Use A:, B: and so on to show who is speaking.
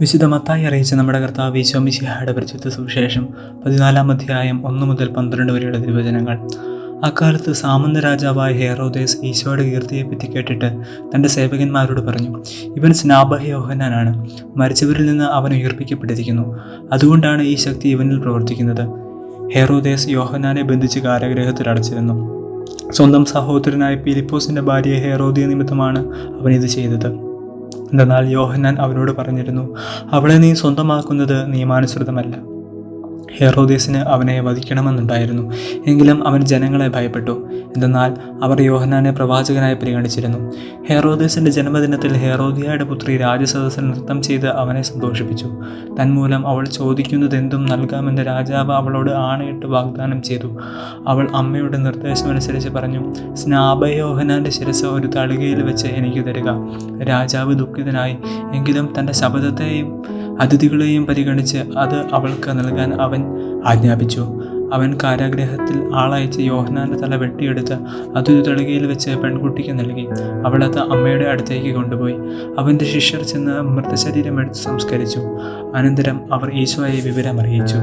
A: വിശുദ്ധ മത്തായി അറിയിച്ച നമ്മുടെ കർത്താവ് ഈശോമിശിഹായുടെ പരിശുദ്ധ സുവിശേഷം പതിനാലാം അധ്യായം ഒന്ന് മുതൽ പന്ത്രണ്ട് വരെയുള്ള തിരുവചനങ്ങൾ. അക്കാലത്ത് സാമന്ത രാജാവായ ഹേറോദേസ് ഈശോയുടെ കീർത്തിയെപ്പറ്റി കേട്ടിട്ട് തന്റെ സേവകന്മാരോട് പറഞ്ഞു ഇവൻ സ്നാപക യോഹനാനാണ് മരിച്ചവരിൽ നിന്ന് അവൻ ഉയർപ്പിക്കപ്പെട്ടിരിക്കുന്നു. അതുകൊണ്ടാണ് ഈ ശക്തി ഇവനിൽ പ്രവർത്തിക്കുന്നത്. ഹേറോദേസ് യോഹനാനെ ബന്ധിച്ച് കാരാഗ്രഹത്തിൽ അടച്ചിരുന്നു. സ്വന്തം സഹോദരനായ പിലിപ്പോസിന്റെ ഭാര്യ ഹേറോദിയ നിമിത്തമാണ് അവൻ ഇത് ചെയ്തത്. എന്തെന്നാൽ യോഹന്നാൻ അവനോട് പറഞ്ഞിരുന്നു അവളെ നീ സ്വന്തമാക്കുന്നത് നിയമാനുസൃതമല്ല. ഹെറോദേസിന് അവനെ വധിക്കണമെന്നുണ്ടായിരുന്നു. എങ്കിലും അവൻ ജനങ്ങളെ ഭയപ്പെട്ടു. എന്തെന്നാൽ അവർ യോഹനാനെ പ്രവാചകനായി പരിഗണിച്ചിരുന്നു. ഹെറോദേസിന്റെ ജന്മദിനത്തിൽ ഹെറോദിയയുടെ പുത്രി രാജസദസ്സിൽ നൃത്തം ചെയ്ത് അവനെ സന്തോഷിപ്പിച്ചു. തന്മൂലം അവൾ ചോദിക്കുന്നതെന്തും നൽകാമെന്ന് രാജാവ് അവളോട് ആണയിട്ട് വാഗ്ദാനം ചെയ്തു. അവൾ അമ്മയുടെ നിർദ്ദേശമനുസരിച്ച് പറഞ്ഞു സ്നാപയോഹനാന്റെ ശിരസ് ഒരു തളികയിൽ വെച്ച് എനിക്ക് തരിക. രാജാവ് ദുഃഖിതനായി എങ്കിലും തന്റെ ശബ്ദത്തെയും അതിഥികളെയും പരിഗണിച്ച് അത് അവൾക്ക് നൽകാൻ അവൻ ആജ്ഞാപിച്ചു. അവൻ കാരാഗ്രഹത്തിൽ ആളയച്ച് യോഹനാന്റെ തല വെട്ടിയെടുത്ത് അതൊരു തളികയിൽ വെച്ച് പെൺകുട്ടിക്ക് നൽകി. അവളത് അമ്മയുടെ അടുത്തേക്ക് കൊണ്ടുപോയി. അവന്റെ ശിഷ്യർ ചെന്ന് മൃതശരീരം എടുത്ത് സംസ്കരിച്ചു. അനന്തരം അവർ ഈശോയെ വിവരം അറിയിച്ചു